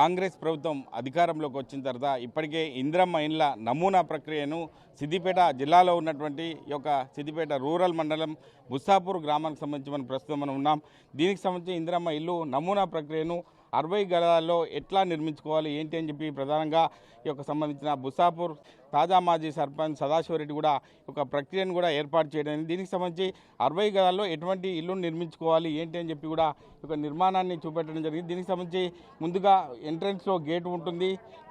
కాంగ్రెస్ ప్రభుత్వం అధికారంలోకి వచ్చిన తర్వాత ఇప్పటికే ఇంద్రమ్మ ఇండ్ల నమూనా ప్రక్రియను సిద్దిపేట జిల్లాలో ఉన్నటువంటి యొక్క సిద్దిపేట రూరల్ మండలం బుస్సాపూర్ గ్రామానికి సంబంధించి మనం ప్రస్తుతం మనం ఉన్నాం. దీనికి సంబంధించి ఇంద్రమ్మ ఇల్లు నమూనా ప్రక్రియను అరవై గదాల్లో ఎట్లా నిర్మించుకోవాలి ఏంటి అని చెప్పి ప్రధానంగా ఈ యొక్క సంబంధించిన బుసాపూర్ తాజా మాజీ సర్పంచ్ సదాశివరెడ్డి కూడా ఒక ప్రక్రియను కూడా ఏర్పాటు చేయడం దీనికి సంబంధించి అరవై గదాల్లో ఎటువంటి ఇల్లు నిర్మించుకోవాలి ఏంటి అని చెప్పి కూడా ఒక నిర్మాణాన్ని చూపెట్టడం జరిగింది. దీనికి సంబంధించి ముందుగా ఎంట్రన్స్లో గేట్ ఉంటుంది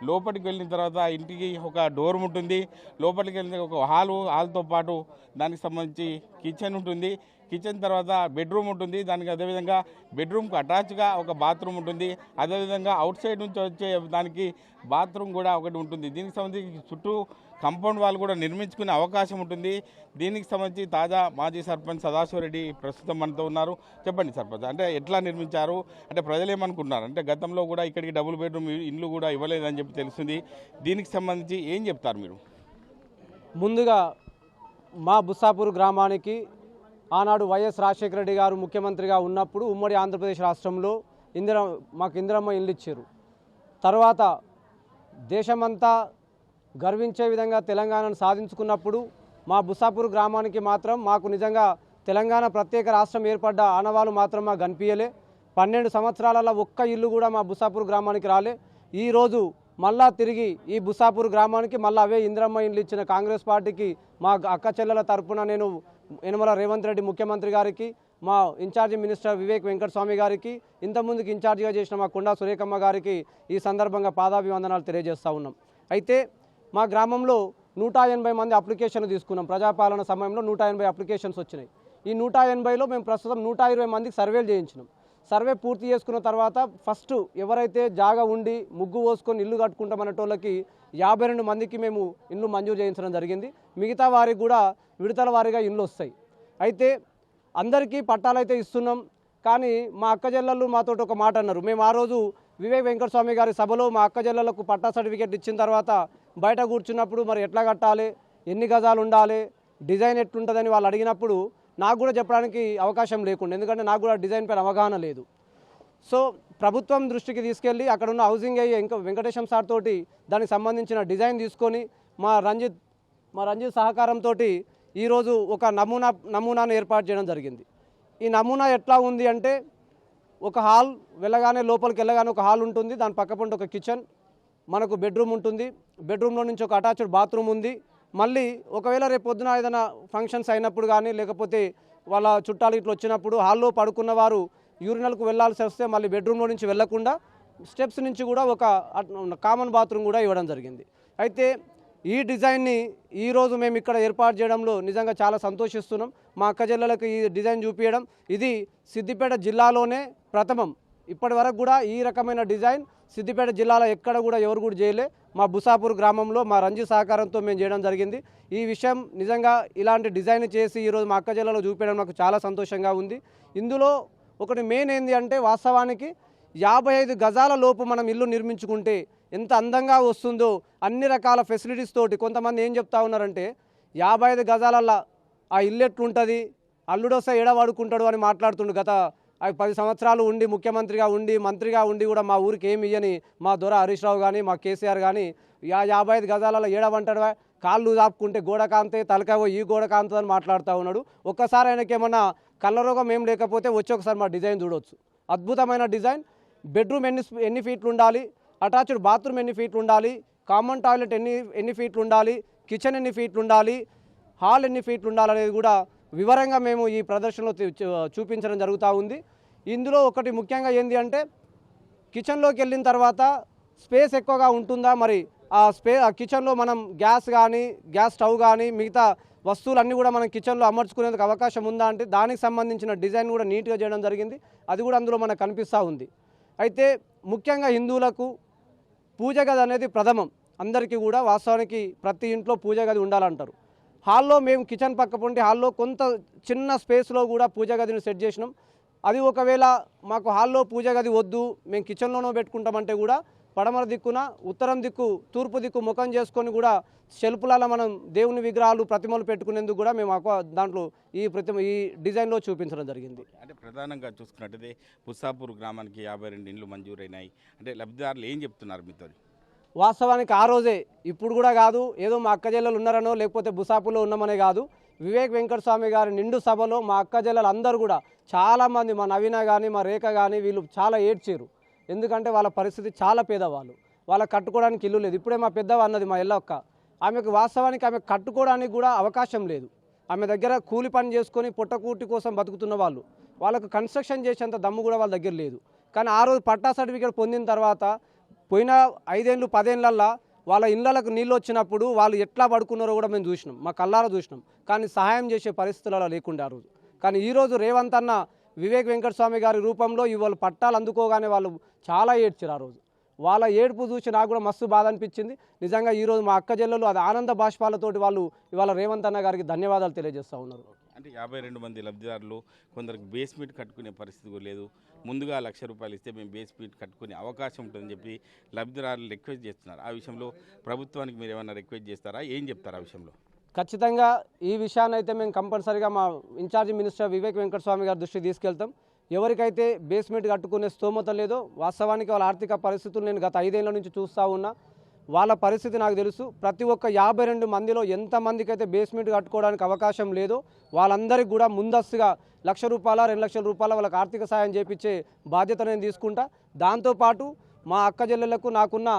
లోపలికి వెళ్ళిన తర్వాత ఇంటికి ఒక డోర్ ఉంటుంది లోపలికి వెళ్ళిన ఒక హాలు హాల్తో పాటు దానికి సంబంధించి కిచెన్ ఉంటుంది. కిచెన్ తర్వాత బెడ్రూమ్ ఉంటుంది. దానికి అదేవిధంగా బెడ్రూమ్కి అటాచ్గా ఒక బాత్రూమ్ ఉంటుంది. అదేవిధంగా అవుట్ సైడ్ నుంచి వచ్చే దానికి బాత్రూమ్ కూడా ఒకటి ఉంటుంది. దీనికి సంబంధించి చుట్టూ కంపౌండ్ వాల్ కూడా నిర్మించుకునే అవకాశం ఉంటుంది. దీనికి సంబంధించి తాజా మాజీ సర్పంచ్ సదాశివరెడ్డి ప్రస్తుతం మనతో ఉన్నారు. చెప్పండి సర్పంచ్ అంటే ఎట్లా నిర్మించారు? అంటే ప్రజలు ఏమనుకుంటున్నారు? అంటే గతంలో కూడా ఇక్కడికి డబుల్ బెడ్రూమ్ ఇల్లు కూడా ఇవ్వలేదని చెప్పి తెలుస్తుంది. దీనికి సంబంధించి ఏం చెప్తారు మీరు? ముందుగా మా బుస్సాపూర్ గ్రామానికి ఆనాడు వైఎస్ రాజశేఖర రెడ్డి గారు ముఖ్యమంత్రిగా ఉన్నప్పుడు ఉమ్మడి ఆంధ్రప్రదేశ్ రాష్ట్రంలో ఇందిర మాకు ఇందిరమ్మ ఇల్లు ఇచ్చారు. తర్వాత దేశమంతా గర్వించే విధంగా తెలంగాణను సాధించుకున్నప్పుడు మా బుసాపూర్ గ్రామానికి మాత్రం మాకు నిజంగా తెలంగాణ ప్రత్యేక రాష్ట్రం ఏర్పడ్డ ఆనవాళ్ళు మాత్రం మాకు కనిపించలే పన్నెండు సంవత్సరాలలో ఒక్క ఇల్లు కూడా మా బుసాపూర్ గ్రామానికి రాలే. ఈరోజు మళ్ళా తిరిగి ఈ బుసాపూర్ గ్రామానికి మళ్ళీ అవే ఇందిరమ్మ ఇండ్లు ఇచ్చిన కాంగ్రెస్ పార్టీకి మా అక్క చెల్లెల తరపున నేను యనమల రేవంత్ రెడ్డి ముఖ్యమంత్రి గారికి మా ఇన్ఛార్జి మినిస్టర్ వివేక్ వెంకటస్వామి గారికి ఇంతకుముందుకు ఇన్ఛార్జిగా చేసిన మా కొండా సురేఖమ్మ గారికి ఈ సందర్భంగా పాదాభివందనాలు తెలియజేస్తూ ఉన్నాం. అయితే మా గ్రామంలో నూట ఎనభై మంది అప్లికేషన్లు తీసుకున్నాం. ప్రజాపాలన సమయంలో నూట ఎనభై అప్లికేషన్స్ వచ్చినాయి. ఈ నూట ఎనభైలో మేము ప్రస్తుతం నూట ఇరవై మందికి సర్వేలు చేయించినాం. సర్వే పూర్తి చేసుకున్న తర్వాత ఫస్ట్ ఎవరైతే జాగా ఉండి ముగ్గు పోసుకొని ఇల్లు కట్టుకుంటామనేటోళ్ళకి యాభై రెండు మందికి మేము ఇల్లు మంజూరు చేయించడం జరిగింది. మిగతా వారికి కూడా విడతల వారీగా ఇండ్లు వస్తాయి. అయితే అందరికీ పట్టాలైతే ఇస్తున్నాం. కానీ మా అక్క చెల్లెళ్ళు మాతో ఒక మాట అన్నారు. మేము ఆ రోజు వివేక్ వెంకటస్వామి గారి సభలో మా అక్క చెల్లెళ్ళకు పట్టా సర్టిఫికేట్ ఇచ్చిన తర్వాత బయట కూర్చున్నప్పుడు మరి ఎట్లా కట్టాలి? ఎన్ని గజాలు ఉండాలి? డిజైన్ ఎట్లుంటుందని వాళ్ళు అడిగినప్పుడు నాకు కూడా చెప్పడానికి అవకాశం లేకుండా. ఎందుకంటే నాకు కూడా డిజైన్ పైన అవగాహన లేదు. సో ప్రభుత్వం దృష్టికి తీసుకెళ్ళి అక్కడ ఉన్న హౌసింగ్ అయ్యే ఇంకా వెంకటేశం సార్ తోటి దానికి సంబంధించిన డిజైన్ తీసుకొని మా రంజిత్ మా రంజిత్ సహకారంతో ఈరోజు ఒక నమూనా నమూనాను ఏర్పాటు చేయడం జరిగింది. ఈ నమూనా ఎట్లా ఉంది అంటే ఒక హాల్ వెళ్ళగానే లోపలికి వెళ్ళగానే ఒక హాల్ ఉంటుంది. దాని పక్కపంట ఒక కిచెన్ మనకు బెడ్రూమ్ ఉంటుంది. బెడ్రూమ్లో నుంచి ఒక అటాచ్డ్ బాత్రూమ్ ఉంది. మళ్ళీ ఒకవేళ రేపు పొద్దున ఏదైనా ఫంక్షన్స్ అయినప్పుడు కానీ లేకపోతే వాళ్ళ చుట్టాలు ఇట్లా వచ్చినప్పుడు హాల్లో పడుకున్న వారు యూరినల్కు వెళ్ళాల్సి వస్తే మళ్ళీ బెడ్రూమ్లో నుంచి వెళ్ళకుండా స్టెప్స్ నుంచి కూడా ఒక కామన్ బాత్రూమ్ కూడా ఇవ్వడం జరిగింది. అయితే ఈ డిజైన్ని ఈరోజు మేము ఇక్కడ ఏర్పాటు చేయడంలో నిజంగా చాలా సంతోషిస్తున్నాం. మా అక్క ఈ డిజైన్ చూపించడం ఇది సిద్దిపేట జిల్లాలోనే ప్రథమం. ఇప్పటి వరకు కూడా ఈ రకమైన డిజైన్ సిద్దిపేట జిల్లాలో ఎక్కడ కూడా ఎవరు కూడా చేయలే. మా బుసాపూర్ గ్రామంలో మా రంజీ సహకారంతో మేము చేయడం జరిగింది. ఈ విషయం నిజంగా ఇలాంటి డిజైన్ చేసి ఈరోజు మా అక్క జిల్లాలో చూపించడం నాకు చాలా సంతోషంగా ఉంది. ఇందులో ఒకటి మెయిన్ ఏంటి అంటే వాస్తవానికి యాభై ఐదు గజాల లోపు మనం ఇల్లు నిర్మించుకుంటే ఎంత అందంగా వస్తుందో అన్ని రకాల ఫెసిలిటీస్ తోటి కొంతమంది ఏం చెప్తా ఉన్నారంటే యాభై ఐదు గజాలల్లో ఆ ఇల్లు ఎట్లుంటుంది అల్లుడొస్తే ఏడవాడుకుంటాడు అని మాట్లాడుతుండు గత పది సంవత్సరాలు ఉండి ముఖ్యమంత్రిగా ఉండి మంత్రిగా ఉండి కూడా మా ఊరికి ఏమి ఇయ్యని మా దొర హరీష్ రావు కానీ మా కేసీఆర్ కానీ యా యాభై ఐదు గజాలలో ఏడవంటాడు కాళ్ళు దాపుకుంటే గోడ కాంతే తలకాయ ఈ గోడ కాంతదని మాట్లాడుతూ ఉన్నాడు. ఒక్కసారి ఆయనకి ఏమన్నా కళ్ళ రోగం ఏం లేకపోతే వచ్చి ఒకసారి మా డిజైన్ చూడవచ్చు అద్భుతమైన డిజైన్. బెడ్రూమ్ ఎన్ని ఎన్ని ఫీట్లు ఉండాలి? అటాచ్డ్ బాత్రూమ్ ఎన్ని ఫీట్లు ఉండాలి? కామన్ టాయిలెట్ ఎన్ని ఎన్ని ఫీట్లు ఉండాలి? కిచెన్ ఎన్ని ఫీట్లు ఉండాలి? హాల్ ఎన్ని ఫీట్లు ఉండాలనేది కూడా వివరంగా మేము ఈ ప్రదర్శనలో చూ- చూపించడం జరుగుతూ ఉంది. ఇందులో ఒకటి ముఖ్యంగా ఏంది అంటే కిచెన్లోకి వెళ్ళిన తర్వాత స్పేస్ ఎక్కువగా ఉంటుందా? మరి ఆ స్పే ఆ కిచెన్లో మనం గ్యాస్ కానీ గ్యాస్ స్టవ్ కానీ మిగతా వస్తువులన్నీ కూడా మనం కిచెన్లో అమర్చుకునేందుకు అవకాశం ఉందా అంటే దానికి సంబంధించిన డిజైన్ కూడా నీట్గా చేయడం జరిగింది. అది కూడా అందులో మనకు కనిపిస్తూ ఉంది. అయితే ముఖ్యంగా హిందువులకు పూజ గది అనేది ప్రథమం. అందరికీ కూడా వాస్తవానికి ప్రతి ఇంట్లో పూజ గది ఉండాలంటారు. హాల్లో మేము కిచెన్ పక్క పొంటి హాల్లో కొంత చిన్న స్పేస్లో కూడా పూజ గదిని సెట్ చేసినాం. అది ఒకవేళ మాకు హాల్లో పూజ గది వద్దు మేము కిచెన్లోనో పెట్టుకుంటామంటే కూడా పడమర దిక్కున ఉత్తరం దిక్కు తూర్పు దిక్కు ముఖం చేసుకొని కూడా షెల్పులలో మనం దేవుని విగ్రహాలు ప్రతిమలు పెట్టుకునేందుకు కూడా మేము అక్వా దాంట్లో ఈ ప్రతిమ ఈ డిజైన్లో చూపించడం జరిగింది. అంటే ప్రధానంగా చూసుకున్నట్టయితే పుస్సాపూర్ గ్రామానికి యాభై రెండు ఇండ్లు మంజూరైనాయి. అంటే లబ్ధిదారులు ఏం చెప్తున్నారు మీతో? వాస్తవానికి ఆ రోజే ఇప్పుడు కూడా కాదు ఏదో మా అక్క చెల్లెలు ఉన్నారనో లేకపోతే బుసాపులో ఉన్నామనే కాదు వివేక్ వెంకటస్వామి గారి నిండు సభలో మా అక్క చెల్లెలు అందరూ కూడా చాలామంది మా నవీన కానీ మా రేఖ కానీ వీళ్ళు చాలా ఏడ్చారు. ఎందుకంటే వాళ్ళ పరిస్థితి చాలా పేదవాళ్ళు. వాళ్ళ కట్టుకోవడానికి ఇల్లు లేదు. ఇప్పుడే మా పెద్దవ అన్నది మా ఎల్లొక్క ఆమెకు వాస్తవానికి ఆమె కట్టుకోవడానికి కూడా అవకాశం లేదు. ఆమె దగ్గర కూలి పని చేసుకొని పుట్టకూటి కోసం బతుకుతున్న వాళ్ళు. వాళ్ళకు కన్స్ట్రక్షన్ చేసేంత దమ్ము కూడా వాళ్ళ దగ్గర లేదు. కానీ ఆ రోజు పట్టా సర్టిఫికేట్ పొందిన తర్వాత పోయిన ఐదేళ్ళు పదేళ్ళల్లో వాళ్ళ ఇళ్ళకు నీళ్ళు వచ్చినప్పుడు వాళ్ళు ఎట్లా పడుకున్నారో కూడా మేము చూసినాం. మా కళ్ళారా చూసినాం. కానీ సహాయం చేసే పరిస్థితులలో లేకుండా ఆ రోజు. కానీ ఈరోజు రేవంత్ అన్న వివేక్ వెంకటస్వామి గారి రూపంలో ఇవాళ పట్టాలు అందుకోగానే వాళ్ళు చాలా ఏడ్చారు ఆ రోజు. వాళ్ళ ఏడుపు చూసి నాకు కూడా మస్తు బాధ అనిపించింది. నిజంగా ఈరోజు మా అక్క చెల్లెలు అది ఆనంద బాష్పాలతోటి వాళ్ళు ఇవాళ రేవంత్ అన్న గారికి ధన్యవాదాలు తెలియజేస్తూ ఉన్నారు. అంటే యాభై రెండు మంది లబ్ధిదారులు కొందరికి బేస్మెంట్ కట్టుకునే పరిస్థితి కూడా లేదు. ముందుగా లక్ష రూపాయలు ఇస్తే మేము బేస్మెంట్ కట్టుకునే అవకాశం ఉంటుందని చెప్పి లబ్ధిదారులు రిక్వెస్ట్ చేస్తున్నారు. ఆ విషయంలో ప్రభుత్వానికి మీరు ఏమైనా రిక్వెస్ట్ చేస్తారా? ఏం చెప్తారు ఆ విషయంలో? ఖచ్చితంగా ఈ విషయాన్ని అయితే మేము కంపల్సరీగా మా ఇన్ఛార్జి మినిస్టర్ వివేక్ వెంకటస్వామి గారి దృష్టికి తీసుకెళ్తాం. ఎవరికైతే బేస్మెంట్ కట్టుకునే స్తోమత లేదో వాస్తవానికి వాళ్ళ ఆర్థిక పరిస్థితులు నేను గత ఐదేళ్ళ నుంచి చూస్తూ ఉన్నా వాళ్ళ పరిస్థితి నాకు తెలుసు. ప్రతి ఒక్క యాభై రెండు మందిలో ఎంతమందికి అయితే బేస్మెంట్ కట్టుకోవడానికి అవకాశం లేదో వాళ్ళందరికీ కూడా ముందస్తుగా లక్ష రూపాయల రెండు లక్షల రూపాయల వాళ్ళకి ఆర్థిక సాయం చేపించే బాధ్యత నేను తీసుకుంటా. దాంతోపాటు మా అక్క చెల్లెళ్ళకు నాకున్న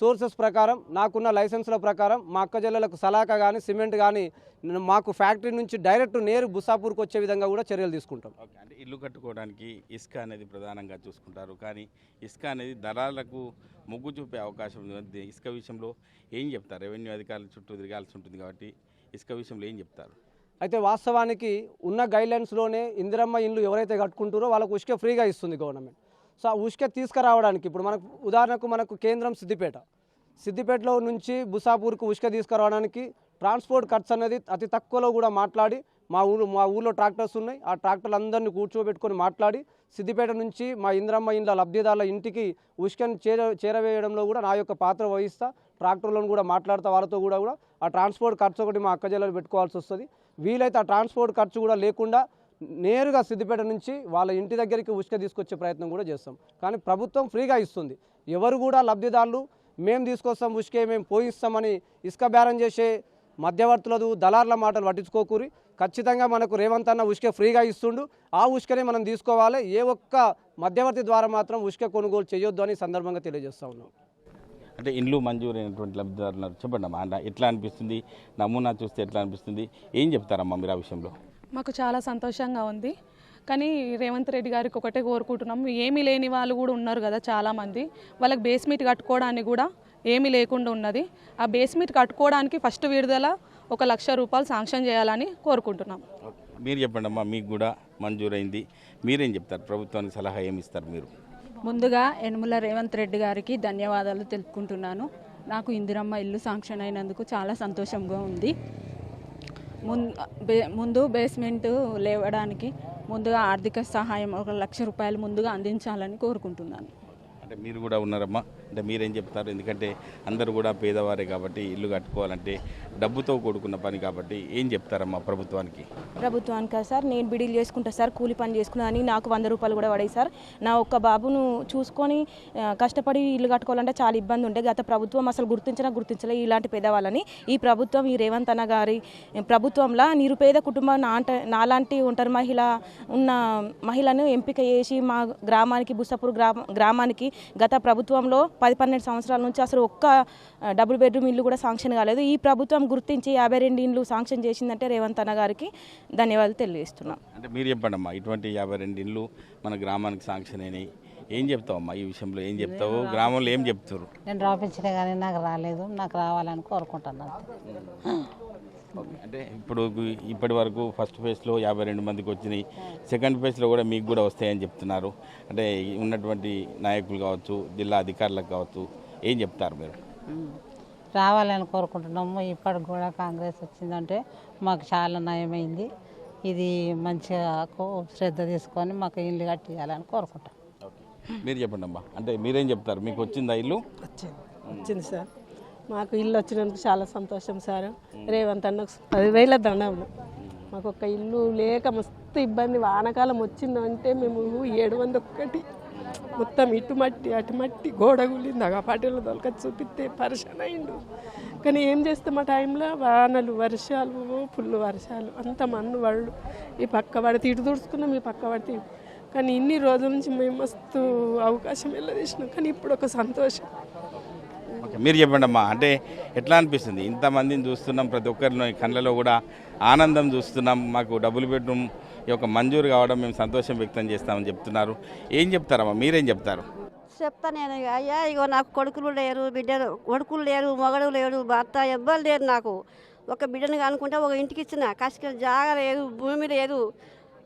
సోర్సెస్ ప్రకారం నాకున్న లైసెన్స్ల ప్రకారం మా అక్క జిల్లాలకు సలాక కానీ సిమెంట్ కానీ మాకు ఫ్యాక్టరీ నుంచి డైరెక్ట్ నేరు బుసాపూర్కి వచ్చే విధంగా కూడా చర్యలు తీసుకుంటాం. ఓకే. అంటే ఇల్లు కట్టుకోవడానికి ఇసుక అనేది ప్రధానంగా చూసుకుంటారు. కానీ ఇసుక అనేది దళాలకు మొగ్గు చూపే అవకాశం ఉంది. ఇసుక విషయంలో ఏం చెప్తారు? రెవెన్యూ అధికారుల చుట్టూ తిరగాల్సి ఉంటుంది కాబట్టి ఇసుక విషయంలో ఏం చెప్తారు? అయితే వాస్తవానికి ఉన్న గైడ్లైన్స్లోనే ఇందిరమ్మ ఇండ్లు ఎవరైతే కట్టుకుంటారో వాళ్ళకు ఉష్క ఫ్రీగా ఇస్తుంది గవర్నమెంట్. సో ఆ ఉష్క తీసుకురావడానికి ఇప్పుడు మనకు ఉదాహరణకు మనకు కేంద్రం సిద్దిపేట. సిద్దిపేటలో నుంచి బుసాపూర్కు ఉష్క తీసుకురావడానికి ట్రాన్స్పోర్ట్ ఖర్చు అనేది అతి తక్కువలో కూడా మాట్లాడి మా ఊరు మా ఊళ్ళో ట్రాక్టర్స్ ఉన్నాయి. ఆ ట్రాక్టర్లు అందరినీ కూర్చోబెట్టుకొని మాట్లాడి సిద్దిపేట నుంచి మా ఇంద్రమ్మ ఇండ్ల లబ్ధిదారుల ఇంటికి ఉష్కను చేర చేరవేయడంలో కూడా నా యొక్క పాత్ర వహిస్తా ట్రాక్టర్లను కూడా మాట్లాడతా వాళ్ళతో కూడా కూడా ఆ ట్రాన్స్పోర్ట్ ఖర్చు ఒకటి మా అక్క జిల్లాలో పెట్టుకోవాల్సి వస్తుంది. వీలైతే ఆ ట్రాన్స్పోర్ట్ ఖర్చు కూడా లేకుండా నేరుగా సిద్దిపేట నుంచి వాళ్ళ ఇంటి దగ్గరికి ఉష్క తీసుకొచ్చే ప్రయత్నం కూడా చేస్తాం. కానీ ప్రభుత్వం ఫ్రీగా ఇస్తుంది. ఎవరు కూడా లబ్ధిదారులు మేము తీసుకొస్తాం ఉష్కే మేము పోయిస్తామని ఇసుక బేరం చేసే మధ్యవర్తులదు దళార్ల మాటలు పట్టించుకోకూరి. ఖచ్చితంగా మనకు రేవంత్ అన్న ఉష్క ఫ్రీగా ఇస్తుండు. ఆ ఉష్కనే మనం తీసుకోవాలి. ఏ ఒక్క మధ్యవర్తి ద్వారా మాత్రం ఉష్క కొనుగోలు చేయొద్దు అని సందర్భంగా తెలియజేస్తా ఉన్నాం. అంటే ఇండ్లు మంజూరైనటువంటి లబ్ధిదారులు చెప్పండి అమ్మా ఎట్లా అనిపిస్తుంది? నమూనా చూస్తే ఎట్లా అనిపిస్తుంది? ఏం చెప్తారమ్మా మీరు ఆ విషయంలో? మాకు చాలా సంతోషంగా ఉంది. కానీ రేవంత్ రెడ్డి గారికి ఒకటే కోరుకుంటున్నాం. ఏమీ లేని వాళ్ళు కూడా ఉన్నారు కదా చాలామంది. వాళ్ళకి బేస్మెంట్ కట్టుకోవడానికి కూడా ఏమీ లేకుండా ఉన్నది. ఆ బేస్మెంట్ కట్టుకోవడానికి ఫస్ట్ విడుదల ఒక లక్ష రూపాయలు శాంక్షన్ చేయాలని కోరుకుంటున్నాం. మీరు చెప్పండి అమ్మా మీకు కూడా మంజూరైంది. మీరేం చెప్తారు? ప్రభుత్వానికి సలహా ఏమి ఇస్తారు మీరు? ముందుగా యనుమల రేవంత్ రెడ్డి గారికి ధన్యవాదాలు తెలుపుకుంటున్నాను. నాకు ఇందిరమ్మ ఇల్లు శాంక్షన్ అయినందుకు చాలా సంతోషంగా ఉంది. ముందు బేస్మెంట్ లేవడానికి ముందుగా ఆర్థిక సహాయం ఒక లక్ష రూపాయలు ముందుగా అందించాలని కోరుకుంటున్నాను. అంటే మీరు కూడా ఉన్నారమ్మా. అంటే మీరేం చెప్తారు? ఎందుకంటే అందరూ కూడా పేదవారే కాబట్టి ఇల్లు కట్టుకోవాలంటే డబ్బుతో కూడుకున్న పని కాబట్టి ఏం చెప్తారమ్మా ప్రభుత్వానికి? ప్రభుత్వానికి సార్? నేను బిడీలు చేసుకుంటా సార్ కూలి పని చేసుకున్నా అని నాకు వంద రూపాయలు కూడా పడాయి సార్. నా ఒక్క బాబును చూసుకొని కష్టపడి ఇల్లు కట్టుకోవాలంటే చాలా ఇబ్బంది ఉండే. గత ప్రభుత్వం అసలు గుర్తించినా గుర్తించలే ఇలాంటి పేదవాళ్ళని. ఈ ప్రభుత్వం ఈ రేవంత్ అన్న గారి ప్రభుత్వంలో నిరుపేద కుటుంబం నాంట నాలాంటి ఒంటరి మహిళ ఉన్న మహిళను ఎంపిక చేసి మా గ్రామానికి బుసపూర్ గ్రామానికి గత ప్రభుత్వంలో పది పన్నెండు సంవత్సరాల నుంచి అసలు ఒక్క డబుల్ బెడ్రూమ్ ఇల్లు కూడా శాంక్షన్ కాలేదు. ఈ ప్రభుత్వం గుర్తించి యాభై రెండు ఇండ్లు శాంక్షన్ చేసిందంటే రేవంత్ అన్న గారికి ధన్యవాదాలు తెలియజేస్తున్నాం. అంటే మీరు చెప్పండి అమ్మా ఇటువంటి యాభై రెండు ఇల్లు మన గ్రామానికి శాంక్షన్ అయినాయి. ఏం చెప్తావమ్మా ఈ విషయంలో? ఏం చెప్తావు? గ్రామంలో ఏం చెప్తారు నేను రాపించిన కానీ నాకు రాలేదు. నాకు రావాలని కోరుకుంటున్నాను. అంటే ఇప్పుడు ఇప్పటి వరకు ఫస్ట్ ఫేజ్లో యాభై రెండు మందికి వచ్చినాయి. సెకండ్ ఫేజ్లో కూడా మీకు కూడా వస్తాయని చెప్తున్నారు. అంటే ఉన్నటువంటి నాయకులు కావచ్చు జిల్లా అధికారులకు కావచ్చు ఏం చెప్తారు మీరు? రావాలని కోరుకుంటున్నాము. ఇప్పటికి కూడా కాంగ్రెస్ వచ్చిందంటే మాకు చాలా నయమైంది. ఇది మంచిగా కో- శ్రద్ధ తీసుకొని మాకు ఇల్లు కట్టియాలని కోరుకుంటాం. ఓకే. మీరు చెప్పండి అమ్మా అంటే మీరేం చెప్తారు? మీకు వచ్చిందా ఇల్లు? వచ్చింది. వచ్చింది సార్. మాకు ఇల్లు వచ్చినందుకు చాలా సంతోషం సార్. రేవంత్ అన్న పదివేల దండం. మాకు ఒక ఇల్లు లేక మస్తు ఇబ్బంది వానకాలం వచ్చిందంటే మేము ఏడు వంద ఒక్కటి మొత్తం ఇటు మట్టి అటు మట్టి గోడ గులింది ఆ పాటలు దొలక చూపిస్తే పరిశాన్ అయిండు. కానీ ఏం చేస్తాం ఆ టైంలో వానలు వర్షాలు ఫుల్ వర్షాలు అంత మన్ను వాళ్ళు ఈ పక్క పడితే ఇటు తుడుచుకున్నాం ఈ పక్క పడితే కానీ ఇన్ని రోజుల నుంచి మేము మస్తు అవకాశం వెళ్ళదీసినాం. కానీ ఇప్పుడు ఒక సంతోషం. మీరు చెప్పండి అమ్మా. అంటే ఎట్లా అనిపిస్తుంది? ఇంతమందిని చూస్తున్నాం ప్రతి ఒక్కరిని కళ్ళలో కూడా ఆనందం చూస్తున్నాం. మాకు డబుల్ బెడ్రూమ్ ఈ యొక్క మంజూరు కావడం మేము సంతోషం వ్యక్తం చేస్తామని చెప్తున్నారు. ఏం చెప్తారమ్మా? మీరేం చెప్తారు? చెప్తాను నేను ఇక, అయ్యా ఇగో నాకు కొడుకులు లేరు బిడ్డలు కొడుకులు లేరు మొగడు లేడు భర్త ఎవ్వరు లేరు నాకు. ఒక బిడ్డను అనుకుంటే ఒక ఇంటికి ఇచ్చిన. కష్ట జాగ లేదు భూమి లేదు.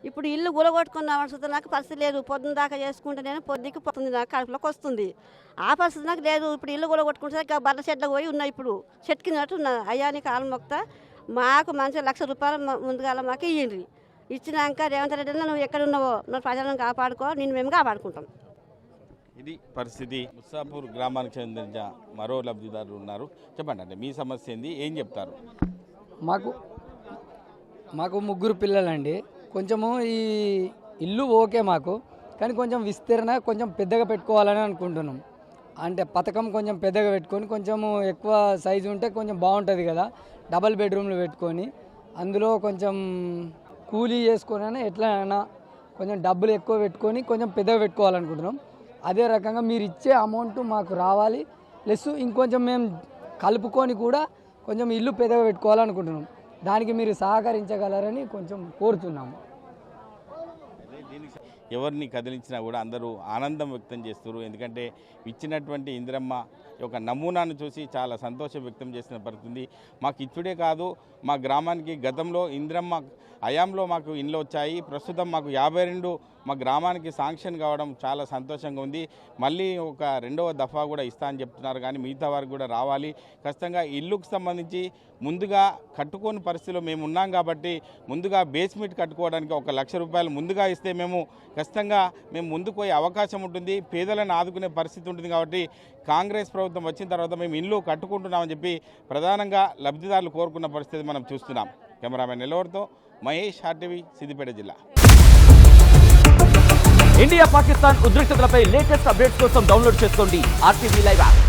ఇప్పుడు ఇల్లు గులగొట్టుకున్నామని చూస్తే నాకు పరిస్థితి లేదు. పొద్దున దాకా చేసుకుంటే నేను పొద్దుకి పోతుంది నాకు కడుపులోకి వస్తుంది. ఆ పరిస్థితి నాకు లేదు. ఇప్పుడు ఇల్లు గులగొట్టుకుంటే ఇక బర్ర చెట్లకు పోయి ఉన్నాయి ఇప్పుడు. చెట్టుకినట్టు ఉన్నా అయ్యా నీకు కాలు మొక్తా. మాకు మంచిగా లక్ష రూపాయలు ముందుగాల మాకు ఇయ్యండి ఇచ్చినాక రేవంత్ రెడ్డి అన్న నువ్వు ఎక్కడ ఉన్నావో నువ్వు ప్రజలను కాపాడుకో నేను మేము కాపాడుకుంటాం. ఇది పరిస్థితి. ముస్సాపూర్ గ్రామానికి చెందిన మరో లబ్ధిదారులు ఉన్నారు. చెప్పండి అంటే మీ సమస్య ఏంది? ఏం చెప్తారు? మాకు మాకు ముగ్గురు పిల్లలండి. కొంచెము ఈ ఇల్లు ఓకే మాకు కానీ కొంచెం విస్తీర్ణ కొంచెం పెద్దగా పెట్టుకోవాలని అనుకుంటున్నాం. అంటే పథకం కొంచెం పెద్దగా పెట్టుకొని కొంచెము ఎక్కువ సైజు ఉంటే కొంచెం బాగుంటుంది కదా డబల్ బెడ్రూమ్లు పెట్టుకొని అందులో కొంచెం కూలీ చేసుకొని ఎట్లా కొంచెం డబ్బులు ఎక్కువ పెట్టుకొని కొంచెం పెద్దగా పెట్టుకోవాలనుకుంటున్నాం. అదే రకంగా మీరు ఇచ్చే అమౌంట్ మాకు రావాలి ప్లస్ ఇంకొంచెం మేము కలుపుకొని కూడా కొంచెం ఇల్లు పెద్దగా పెట్టుకోవాలనుకుంటున్నాం. దానికి మీరు సహకరించగలరని కొంచెం కోరుతున్నాము ఎవరిని కదిలించినా కూడా అందరూ ఆనందం వ్యక్తం చేస్తారు ఎందుకంటే ఇచ్చినటువంటి ఇందిరమ్మ యొక్క నమూనాను చూసి చాలా సంతోషం వ్యక్తం చేసిన పరిస్థితి మాకు ఇచ్చుడే కాదు మా గ్రామానికి గతంలో ఇంద్రమ్మ హయాంలో మాకు ఇండ్లు వచ్చాయి. ప్రస్తుతం మాకు యాభై రెండు మా గ్రామానికి శాంక్షన్ కావడం చాలా సంతోషంగా ఉంది. మళ్ళీ ఒక రెండవ దఫా కూడా ఇస్తా అని చెప్తున్నారు కానీ మిగతా వారికి కూడా రావాలి. ఖచ్చితంగా ఇల్లుకు సంబంధించి ముందుగా కట్టుకోని పరిస్థితిలో మేము ఉన్నాం కాబట్టి ముందుగా బేస్మెంట్ కట్టుకోవడానికి ఒక లక్ష రూపాయలు ముందుగా ఇస్తే మేము ఖచ్చితంగా మేము ముందుకు పోయే అవకాశం ఉంటుంది. పేదలను ఆదుకునే పరిస్థితి ఉంటుంది కాబట్టి కాంగ్రెస్ ప్రభుత్వం ప్రభుత్వం వచ్చిన తర్వాత మేము ఇల్లు కట్టుకుంటున్నామని చెప్పి ప్రధానంగా లబ్ధిదారులు కోరుకున్న పరిస్థితి మనం చూస్తున్నాం. కెమెరామెన్ నెల్లూరుతో మహేష్ ఆర్టీవీ సిద్దిపేట జిల్లా. ఇండియా పాకిస్తాన్ ఉద్రిక్తతలపై లేటెస్ట్ అప్డేట్స్ కోసం డౌన్లోడ్ చేసుకోండి ఆర్టీవీ లైవ్ యాప్.